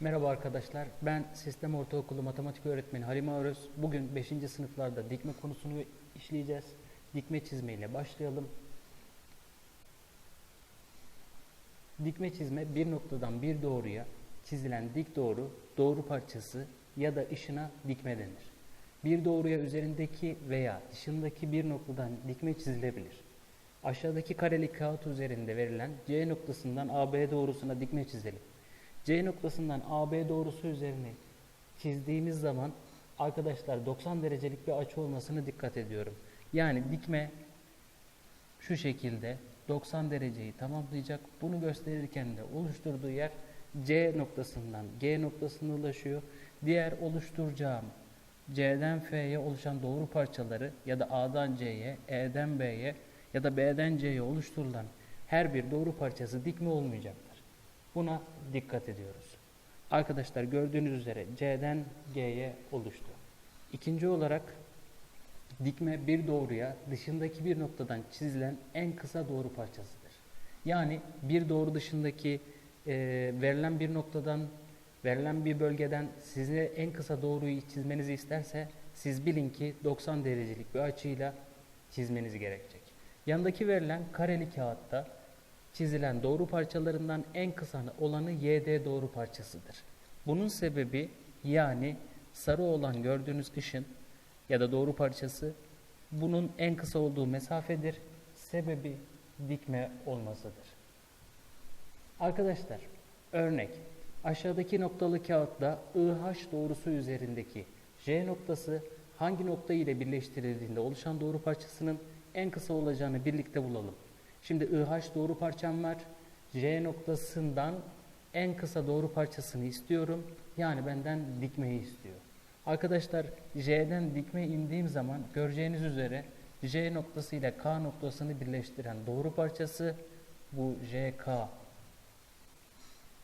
Merhaba arkadaşlar, ben Sistem Ortaokulu Matematik Öğretmeni Halime Aröz. Bugün 5. sınıflarda dikme konusunu işleyeceğiz. Dikme çizme ile başlayalım. Dikme çizme bir noktadan bir doğruya çizilen dik doğru, doğru parçası ya da ışına dikme denir. Bir doğruya üzerindeki veya dışındaki bir noktadan dikme çizilebilir. Aşağıdaki kareli kağıt üzerinde verilen C noktasından AB doğrusuna dikme çizelim. C noktasından AB doğrusu üzerine çizdiğimiz zaman arkadaşlar 90 derecelik bir açı olmasını dikkat ediyorum. Yani dikme şu şekilde 90 dereceyi tamamlayacak. Bunu gösterirken de oluşturduğu yer C noktasından G noktasına ulaşıyor. Diğer oluşturacağım C'den F'ye oluşan doğru parçaları ya da A'dan C'ye, E'den B'ye ya da B'den C'ye oluşturulan her bir doğru parçası dikme olmayacaktır. Buna dikkat ediyoruz. Arkadaşlar gördüğünüz üzere C'den G'ye oluştu. İkinci olarak dikme bir doğruya dışındaki bir noktadan çizilen en kısa doğru parçasıdır. Yani bir doğru dışındaki e, verilen bir noktadan verilen bir bölgeden size en kısa doğruyu çizmenizi isterse siz bilin ki 90 derecelik bir açıyla çizmeniz gerekecek. Yandaki verilen kareli kağıtta çizilen doğru parçalarından en kısa olanı YD doğru parçasıdır. Bunun sebebi yani sarı olan gördüğünüz ışın ya da doğru parçası bunun en kısa olduğu mesafedir. Sebebi dikme olmasıdır. Arkadaşlar örnek aşağıdaki noktalı kağıtta IH doğrusu üzerindeki J noktası hangi nokta ile birleştirildiğinde oluşan doğru parçasının en kısa olacağını birlikte bulalım. Şimdi IH doğru parçam var. J noktasından en kısa doğru parçasını istiyorum. Yani benden dikmeyi istiyor. Arkadaşlar J'den dikme indiğim zaman göreceğiniz üzere J noktası ile K noktasını birleştiren doğru parçası bu JK.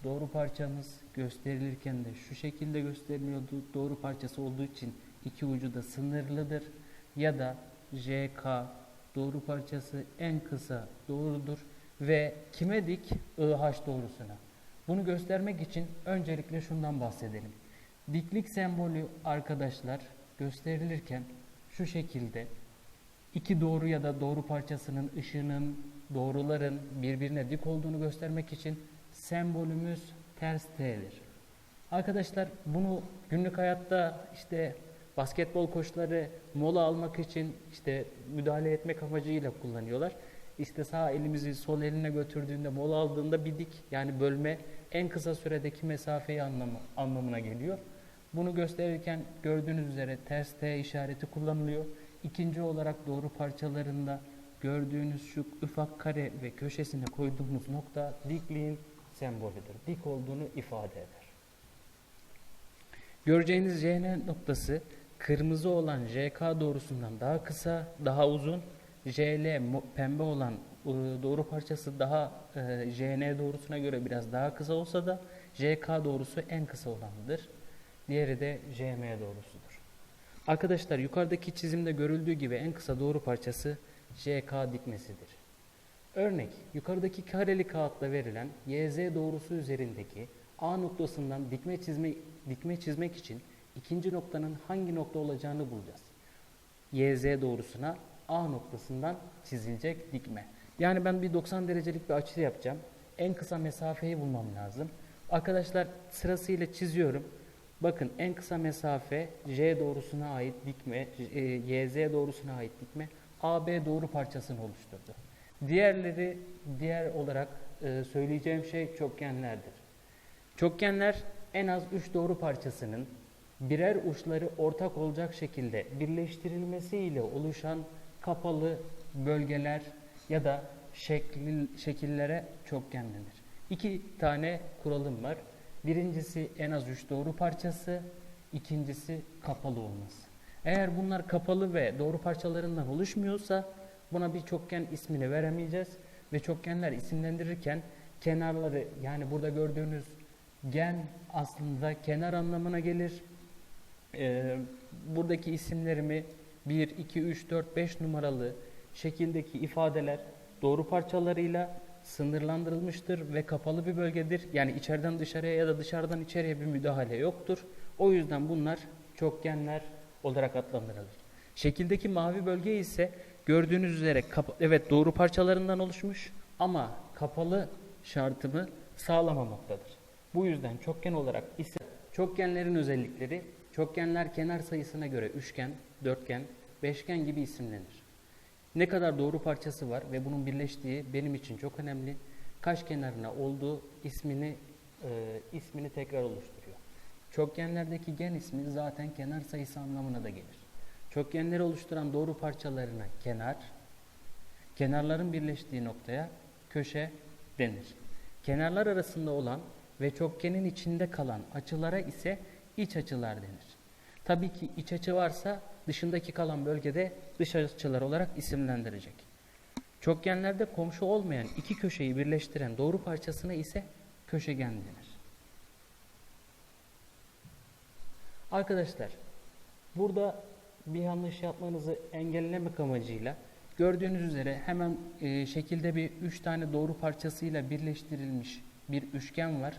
Doğru parçamız gösterilirken de şu şekilde gösteriliyordu. Doğru parçası olduğu için iki ucu da sınırlıdır. Ya da JK doğru parçası en kısa doğrudur ve kime dik? IH doğrusuna. Bunu göstermek için öncelikle şundan bahsedelim. Diklik sembolü arkadaşlar gösterilirken şu şekilde iki doğru ya da doğru parçasının ışığının doğruların birbirine dik olduğunu göstermek için sembolümüz ters T'dir. Arkadaşlar bunu günlük hayatta işte basketbol koçları mola almak için işte müdahale etmek amacıyla kullanıyorlar. İşte sağ elimizi sol eline götürdüğünde mola aldığında bir dik yani bölme en kısa süredeki mesafeyi anlamı, anlamına geliyor. Bunu gösterirken gördüğünüz üzere ters T işareti kullanılıyor. İkinci olarak doğru parçalarında gördüğünüz şu ufak kare ve köşesine koyduğumuz nokta dikliğin sembolüdür. Dik olduğunu ifade eder. Göreceğiniz JN noktası kırmızı olan JK doğrusundan daha kısa, daha uzun. JL pembe olan doğru parçası daha e, JN doğrusuna göre biraz daha kısa olsa da JK doğrusu en kısa olanıdır. Diğeri de JM doğrusudur. Arkadaşlar yukarıdaki çizimde görüldüğü gibi en kısa doğru parçası JK dikmesidir. Örnek yukarıdaki kareli kağıtla verilen YZ doğrusu üzerindeki A noktasından dikme çizme dikme çizmek için ikinci noktanın hangi nokta olacağını bulacağız. YZ doğrusuna A noktasından çizilecek dikme. Yani ben bir 90 derecelik bir açı yapacağım. En kısa mesafeyi bulmam lazım. Arkadaşlar sırasıyla çiziyorum. Bakın en kısa mesafe J doğrusuna ait dikme, e, YZ doğrusuna ait dikme AB doğru parçasını oluşturdu. Diğerleri diğer olarak e, söyleyeceğim şey çokgenlerdir. Çokgenler en az 3 doğru parçasının birer uçları ortak olacak şekilde birleştirilmesiyle oluşan kapalı bölgeler ya da şekil, şekillere çokgen denir. İki tane kuralım var. Birincisi en az 3 doğru parçası, ikincisi kapalı olması. Eğer bunlar kapalı ve doğru parçalarından oluşmuyorsa buna bir çokgen ismini veremeyeceğiz ve çokgenler isimlendirirken kenarları yani burada gördüğünüz gen aslında kenar anlamına gelir. Ee, buradaki isimlerimi 1, 2, 3, 4, 5 numaralı şekildeki ifadeler doğru parçalarıyla sınırlandırılmıştır ve kapalı bir bölgedir. Yani içeriden dışarıya ya da dışarıdan içeriye bir müdahale yoktur. O yüzden bunlar çokgenler olarak adlandırılır. Şekildeki mavi bölge ise gördüğünüz üzere evet doğru parçalarından oluşmuş ama kapalı şartını sağlamamaktadır. Bu yüzden çokgen olarak ise çokgenlerin özellikleri çokgenler kenar sayısına göre üçgen, dörtgen, beşgen gibi isimlenir. Ne kadar doğru parçası var ve bunun birleştiği benim için çok önemli. Kaç kenarına olduğu ismini e, ismini tekrar oluşturuyor. Çokgenlerdeki gen ismi zaten kenar sayısı anlamına da gelir. Çokgenleri oluşturan doğru parçalarına kenar, kenarların birleştiği noktaya köşe denir. Kenarlar arasında olan ve çokgenin içinde kalan açılara ise iç açılar denir. Tabii ki iç açı varsa dışındaki kalan bölgede dış açılar olarak isimlendirecek. Çokgenlerde komşu olmayan iki köşeyi birleştiren doğru parçasına ise köşegen denir. Arkadaşlar burada bir yanlış yapmanızı engellemek amacıyla gördüğünüz üzere hemen e, şekilde bir üç tane doğru parçasıyla birleştirilmiş bir üçgen var.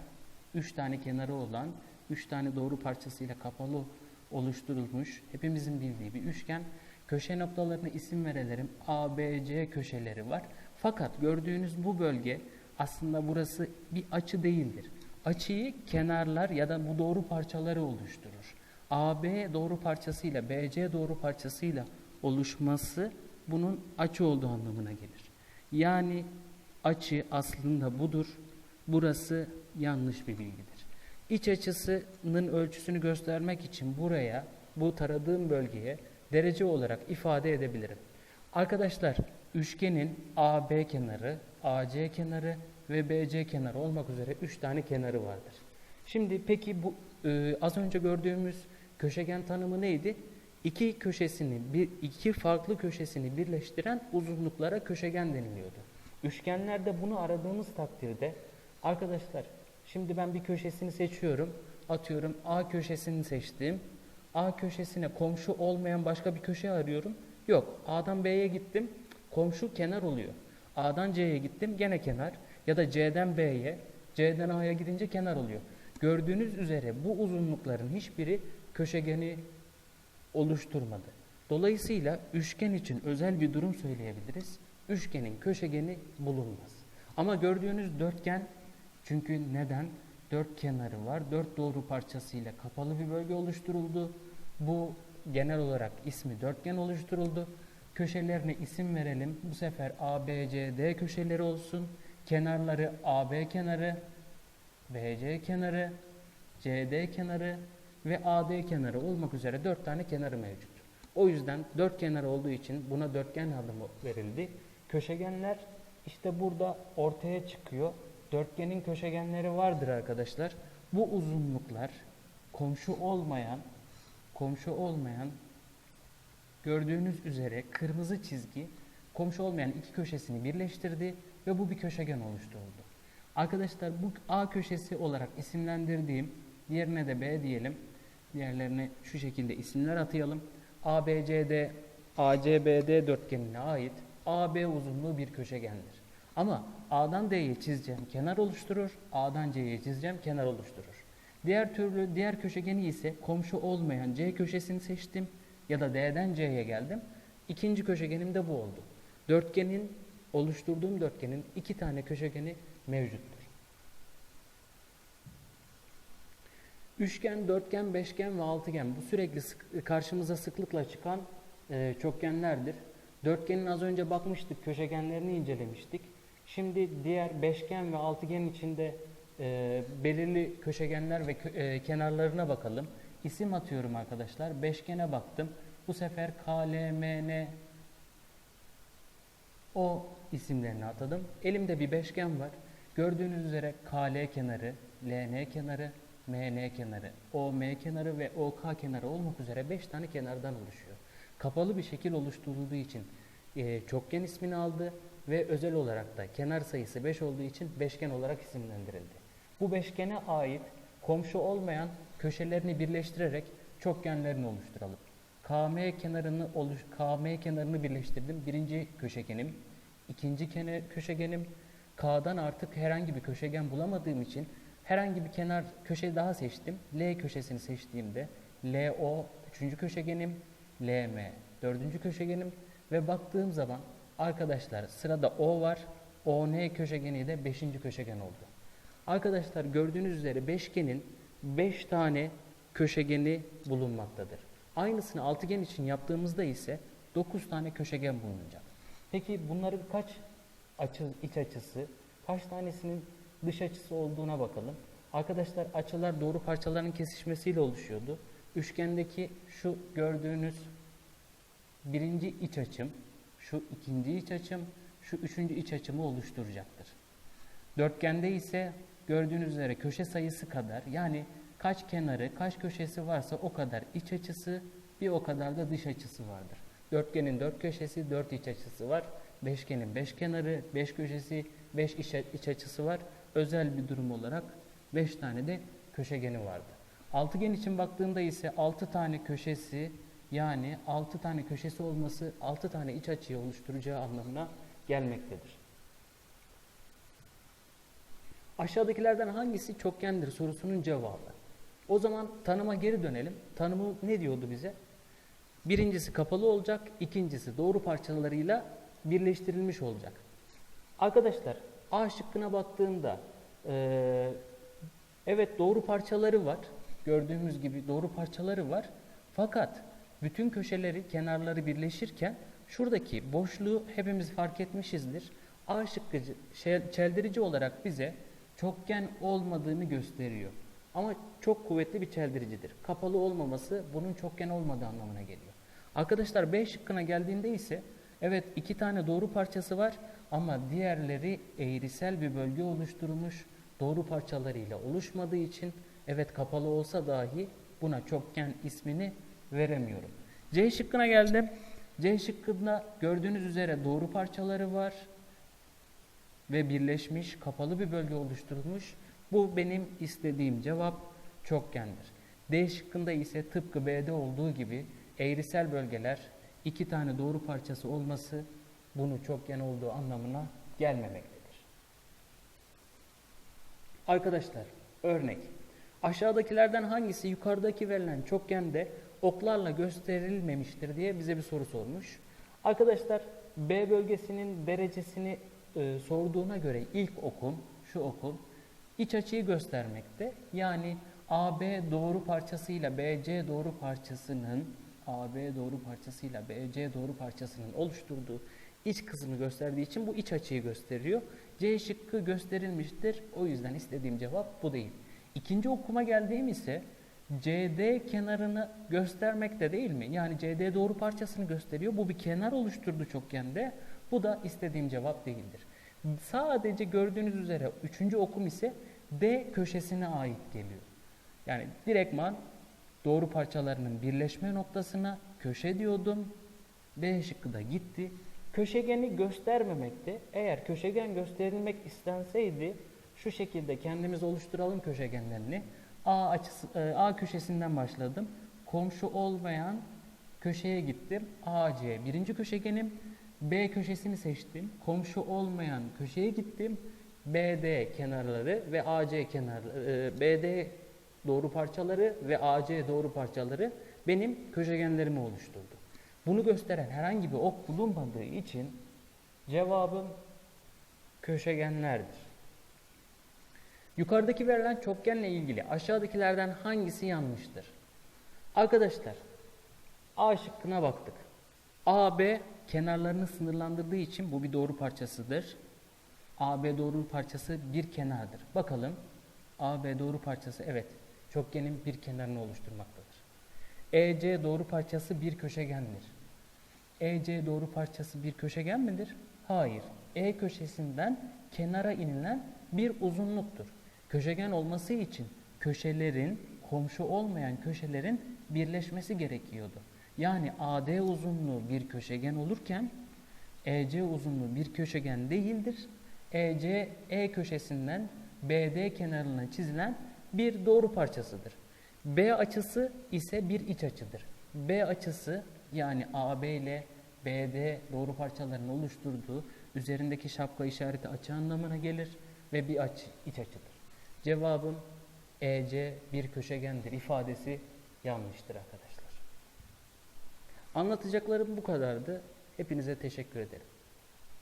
Üç tane kenarı olan, üç tane doğru parçasıyla kapalı oluşturulmuş, hepimizin bildiği bir üçgen. Köşe noktalarına isim verelim. A, B, C köşeleri var. Fakat gördüğünüz bu bölge aslında burası bir açı değildir. Açıyı kenarlar ya da bu doğru parçaları oluşturur. AB doğru parçasıyla BC doğru parçasıyla oluşması bunun açı olduğu anlamına gelir. Yani açı aslında budur. Burası yanlış bir bilgidir. İç açısının ölçüsünü göstermek için buraya, bu taradığım bölgeye derece olarak ifade edebilirim. Arkadaşlar, üçgenin AB kenarı, AC kenarı ve BC kenarı olmak üzere 3 tane kenarı vardır. Şimdi peki bu e, az önce gördüğümüz köşegen tanımı neydi? İki köşesini, bir, iki farklı köşesini birleştiren uzunluklara köşegen deniliyordu. Üçgenlerde bunu aradığımız takdirde arkadaşlar şimdi ben bir köşesini seçiyorum. Atıyorum A köşesini seçtim. A köşesine komşu olmayan başka bir köşe arıyorum. Yok. A'dan B'ye gittim. Komşu kenar oluyor. A'dan C'ye gittim gene kenar. Ya da C'den B'ye, C'den A'ya gidince kenar oluyor. Gördüğünüz üzere bu uzunlukların hiçbiri köşegeni oluşturmadı. Dolayısıyla üçgen için özel bir durum söyleyebiliriz. Üçgenin köşegeni bulunmaz. Ama gördüğünüz dörtgen çünkü neden? Dört kenarı var. Dört doğru parçasıyla kapalı bir bölge oluşturuldu. Bu genel olarak ismi dörtgen oluşturuldu. Köşelerine isim verelim. Bu sefer A, B, C, D köşeleri olsun. Kenarları AB kenarı, BC kenarı, CD kenarı ve AD kenarı olmak üzere dört tane kenarı mevcut. O yüzden dört kenar olduğu için buna dörtgen adımı verildi. Köşegenler işte burada ortaya çıkıyor. Dörtgenin köşegenleri vardır arkadaşlar. Bu uzunluklar komşu olmayan komşu olmayan gördüğünüz üzere kırmızı çizgi komşu olmayan iki köşesini birleştirdi ve bu bir köşegen oluşturuldu. Arkadaşlar bu A köşesi olarak isimlendirdiğim diğerine de B diyelim. Diğerlerine şu şekilde isimler atayalım. ABCD ACBD dörtgenine ait AB uzunluğu bir köşegendir. Ama A'dan D'ye çizeceğim kenar oluşturur, A'dan C'ye çizeceğim kenar oluşturur. Diğer türlü diğer köşegeni ise komşu olmayan C köşesini seçtim ya da D'den C'ye geldim. İkinci köşegenim de bu oldu. Dörtgenin oluşturduğum dörtgenin iki tane köşegeni mevcuttur. Üçgen, dörtgen, beşgen ve altıgen bu sürekli sık, karşımıza sıklıkla çıkan e, çokgenlerdir. Dörtgenin az önce bakmıştık, köşegenlerini incelemiştik. Şimdi diğer beşgen ve altıgen içinde e, belirli köşegenler ve kö, e, kenarlarına bakalım. İsim atıyorum arkadaşlar. Beşgene baktım. Bu sefer K, L, M, N, O isimlerini atadım. Elimde bir beşgen var. Gördüğünüz üzere KL kenarı, LN kenarı, MN kenarı, OM kenarı ve OK kenarı olmak üzere 5 tane kenardan oluşuyor. Kapalı bir şekil oluşturulduğu için e, çokgen ismini aldı ve özel olarak da kenar sayısı 5 olduğu için beşgen olarak isimlendirildi. Bu beşgene ait komşu olmayan köşelerini birleştirerek çokgenlerini oluşturalım. KM kenarını oluş KM kenarını birleştirdim. Birinci köşegenim, ikinci kene, köşegenim, K'dan artık herhangi bir köşegen bulamadığım için herhangi bir kenar köşe daha seçtim. L köşesini seçtiğimde LO üçüncü köşegenim, LM dördüncü köşegenim ve baktığım zaman arkadaşlar sırada O var. ON köşegeni de beşinci köşegen oldu. Arkadaşlar gördüğünüz üzere beşgenin 5 tane köşegeni bulunmaktadır. Aynısını altıgen için yaptığımızda ise 9 tane köşegen bulunacak. Peki bunların kaç açı, iç açısı, kaç tanesinin dış açısı olduğuna bakalım. Arkadaşlar açılar doğru parçaların kesişmesiyle oluşuyordu. Üçgendeki şu gördüğünüz birinci iç açım, şu ikinci iç açım, şu üçüncü iç açımı oluşturacaktır. Dörtgende ise gördüğünüz üzere köşe sayısı kadar yani kaç kenarı, kaç köşesi varsa o kadar iç açısı bir o kadar da dış açısı vardır. Dörtgenin dört köşesi, dört iç açısı var. Beşgenin beş kenarı, beş köşesi, beş iç, açısı var. Özel bir durum olarak beş tane de köşegeni vardı. Altıgen için baktığında ise altı tane köşesi yani altı tane köşesi olması altı tane iç açıyı oluşturacağı anlamına gelmektedir. Aşağıdakilerden hangisi çokgendir sorusunun cevabı. O zaman tanıma geri dönelim. Tanımı ne diyordu bize? Birincisi kapalı olacak, ikincisi doğru parçalarıyla birleştirilmiş olacak. Arkadaşlar A şıkkına baktığımda e, evet doğru parçaları var. Gördüğümüz gibi doğru parçaları var. Fakat bütün köşeleri, kenarları birleşirken şuradaki boşluğu hepimiz fark etmişizdir. A şıkkı çeldirici olarak bize çokgen olmadığını gösteriyor. Ama çok kuvvetli bir çeldiricidir. Kapalı olmaması bunun çokgen olmadığı anlamına geliyor. Arkadaşlar B şıkkına geldiğinde ise evet iki tane doğru parçası var ama diğerleri eğrisel bir bölge oluşturmuş. Doğru parçalarıyla oluşmadığı için evet kapalı olsa dahi buna çokgen ismini veremiyorum. C şıkkına geldim. C şıkkında gördüğünüz üzere doğru parçaları var ve birleşmiş kapalı bir bölge oluşturulmuş. Bu benim istediğim cevap çokgendir. D şıkkında ise tıpkı B'de olduğu gibi eğrisel bölgeler iki tane doğru parçası olması bunu çokgen olduğu anlamına gelmemektedir. Arkadaşlar örnek aşağıdakilerden hangisi yukarıdaki verilen çokgende oklarla gösterilmemiştir diye bize bir soru sormuş. Arkadaşlar B bölgesinin derecesini e, sorduğuna göre ilk okum şu okum iç açıyı göstermekte. Yani AB doğru parçasıyla BC doğru parçasının AB doğru parçasıyla BC doğru parçasının oluşturduğu iç kısmını gösterdiği için bu iç açıyı gösteriyor. C şıkkı gösterilmiştir. O yüzden istediğim cevap bu değil. İkinci okuma geldiğim ise CD kenarını göstermekte değil mi? Yani CD doğru parçasını gösteriyor. Bu bir kenar oluşturdu çokgende. Bu da istediğim cevap değildir. Sadece gördüğünüz üzere üçüncü okum ise D köşesine ait geliyor. Yani direktman doğru parçalarının birleşme noktasına köşe diyordum. B şıkkı da gitti. Köşegeni göstermemekte. Eğer köşegen gösterilmek istenseydi şu şekilde kendimiz oluşturalım köşegenlerini. A, açısı, e, A köşesinden başladım. Komşu olmayan köşeye gittim. AC birinci köşegenim. B köşesini seçtim. Komşu olmayan köşeye gittim. BD kenarları ve AC kenarları, e, BD doğru parçaları ve AC doğru parçaları benim köşegenlerimi oluşturdu. Bunu gösteren herhangi bir ok bulunmadığı için cevabım köşegenlerdir. Yukarıdaki verilen çokgenle ilgili aşağıdakilerden hangisi yanlıştır? Arkadaşlar A şıkkına baktık. AB kenarlarını sınırlandırdığı için bu bir doğru parçasıdır. AB doğru parçası bir kenardır. Bakalım AB doğru parçası evet çokgenin bir kenarını oluşturmaktadır. EC doğru parçası bir köşegendir. EC doğru parçası bir köşegen midir? Hayır. E köşesinden kenara inilen bir uzunluktur. Köşegen olması için köşelerin, komşu olmayan köşelerin birleşmesi gerekiyordu. Yani AD uzunluğu bir köşegen olurken EC uzunluğu bir köşegen değildir. EC E köşesinden BD kenarına çizilen bir doğru parçasıdır. B açısı ise bir iç açıdır. B açısı yani AB ile BD doğru parçalarının oluşturduğu Üzerindeki şapka işareti açı anlamına gelir ve bir açı iç açıdır. Cevabım EC bir köşegendir ifadesi yanlıştır arkadaşlar. Anlatacaklarım bu kadardı. Hepinize teşekkür ederim.